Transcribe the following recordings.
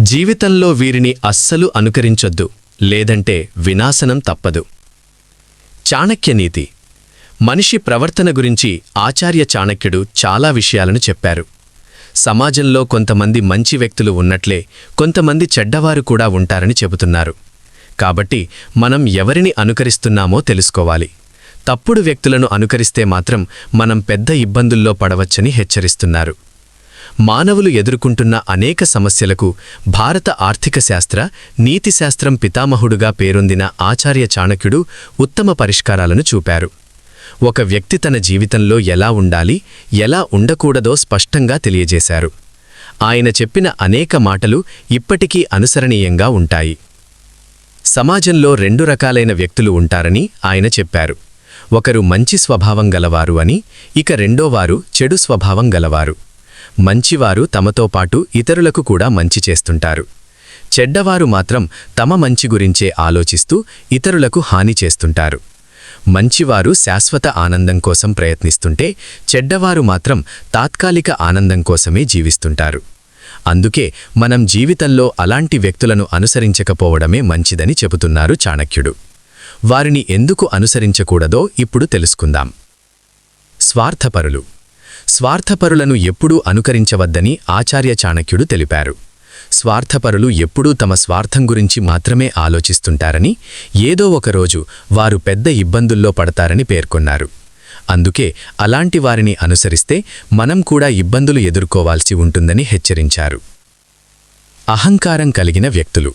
జీవితంలో వీరిని అస్సలు అనుకరించొద్దు లేదంటే వినాశనం తప్పదు. చాణక్యనీతి మనిషి ప్రవర్తన గురించి ఆచార్య చాణక్యుడు చాలా విషయాలను చెప్పారు. సమాజంలో కొంతమంది మంచి వ్యక్తులు ఉన్నట్లే కొంతమంది చెడ్డవారు కూడా ఉంటారని చెబుతున్నారు. కాబట్టి మనం ఎవరిని అనుకరిస్తున్నామో తెలుసుకోవాలి. తప్పుడు వ్యక్తులను అనుకరిస్తే మాత్రం మనం పెద్ద ఇబ్బందుల్లో పడవచ్చని హెచ్చరిస్తున్నారు. మానవులు ఎదుర్కొంటున్న అనేక సమస్యలకు భారత ఆర్థిక శాస్త్ర నీతిశాస్త్రం పితామహుడుగా పేరొందిన ఆచార్య చాణక్యుడు ఉత్తమ పరిష్కారాలను చూపారు. ఒక వ్యక్తి తన జీవితంలో ఎలా ఉండాలి ఎలా ఉండకూడదో స్పష్టంగా తెలియజేశారు. ఆయన చెప్పిన అనేక మాటలు ఇప్పటికీ అనుసరణీయంగా ఉంటాయి. సమాజంలో రెండు రకాలైన వ్యక్తులు ఉంటారని ఆయన చెప్పారు. ఒకరు మంచి స్వభావం గలవారు అని ఇక రెండోవారు చెడు స్వభావం గలవారు. మంచివారు తమతో పాటు ఇతరులకు కూడా మంచి చేస్తుంటారు. చెడ్డవారు మాత్రం తమ మంచి గురించే ఆలోచిస్తూ ఇతరులకు హాని చేస్తుంటారు. మంచివారు శాశ్వత ఆనందం కోసం ప్రయత్నిస్తుంటే చెడ్డవారు మాత్రం తాత్కాలిక ఆనందం కోసమే జీవిస్తుంటారు. అందుకే మనం జీవితంలో అలాంటి వ్యక్తులను అనుసరించకపోవడమే మంచిదని చెబుతున్నారు చాణక్యుడు. వారిని ఎందుకు అనుసరించకూడదో ఇప్పుడు తెలుసుకుందాం. స్వార్థపరులు స్వార్థపరులను ఎప్పుడూ అనుకరించవద్దని ఆచార్య చాణక్యుడు తెలిపారు. స్వార్థపరులు ఎప్పుడూ తమ స్వార్థం గురించి మాత్రమే ఆలోచిస్తుంటారని ఏదో ఒకరోజు వారు పెద్ద ఇబ్బందుల్లో పడతారని పేర్కొన్నారు. అందుకే అలాంటి వారిని అనుసరిస్తే మనం కూడా ఇబ్బందులు ఎదుర్కోవాల్సి ఉంటుందని హెచ్చరించారు. అహంకారం కలిగిన వ్యక్తులు.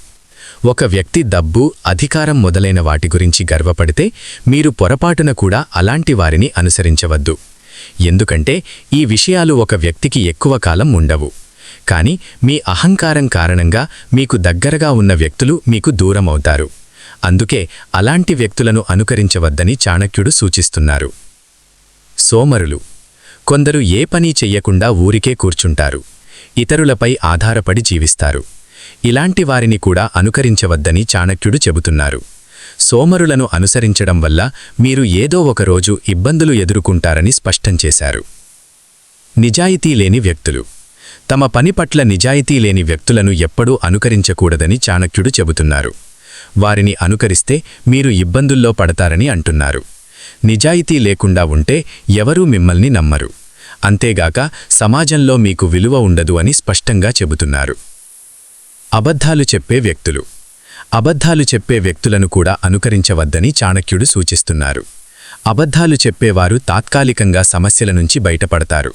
ఒక వ్యక్తి డబ్బు అధికారం మొదలైన వాటి గురించి గర్వపడితే మీరు పొరపాటున కూడా అలాంటి వారిని అనుసరించవద్దు. ఎందుకంటే ఈ విషయాలు ఒక వ్యక్తికి ఎక్కువ కాలం ఉండవు. కాని మీ అహంకారం కారణంగా మీకు దగ్గరగా ఉన్న వ్యక్తులు మీకు దూరమవుతారు. అందుకే అలాంటి వ్యక్తులను అనుకరించవద్దని చాణక్యుడు సూచిస్తున్నారు. సోమరులు. కొందరు ఏ పని చెయ్యకుండా ఊరికే కూర్చుంటారు. ఇతరులపై ఆధారపడి జీవిస్తారు. ఇలాంటి వారిని కూడా అనుకరించవద్దని చాణక్యుడు చెబుతున్నారు. సోమరులను అనుసరించడం వల్ల మీరు ఏదో ఒకరోజు ఇబ్బందులు ఎదుర్కొంటారని స్పష్టం చేశారు. నిజాయితీ లేని వ్యక్తులు. తమ పని పట్ల నిజాయితీ లేని వ్యక్తులను ఎప్పుడూ అనుకరించకూడదని చాణక్యుడు చెబుతున్నారు. వారిని అనుకరిస్తే మీరు ఇబ్బందుల్లో పడతారని అంటున్నారు. నిజాయితీ లేకుండా ఉంటే ఎవరూ మిమ్మల్ని నమ్మరు. అంతేగాక సమాజంలో మీకు విలువ ఉండదు అని స్పష్టంగా చెబుతున్నారు. అబద్ధాలు చెప్పే వ్యక్తులు. అబద్ధాలు చెప్పే వ్యక్తులను కూడా అనుకరించవద్దని చాణక్యుడు సూచిస్తున్నారు. అబద్ధాలు చెప్పేవారు తాత్కాలికంగా సమస్యల నుంచి బయటపడతారు.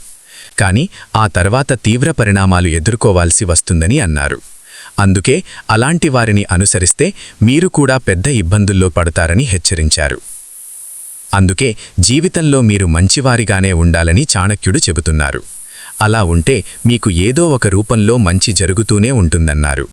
కాని ఆ తర్వాత తీవ్ర పరిణామాలు ఎదుర్కోవాల్సి వస్తుందని అన్నారు. అందుకే అలాంటి వారిని అనుసరిస్తే మీరు కూడా పెద్ద ఇబ్బందుల్లో పడతారని హెచ్చరించారు. అందుకే జీవితంలో మీరు మంచివారిగానే ఉండాలని చాణక్యుడు చెబుతున్నారు. అలా ఉంటే మీకు ఏదో ఒక రూపంలో మంచి జరుగుతూనే ఉంటుందన్నారు.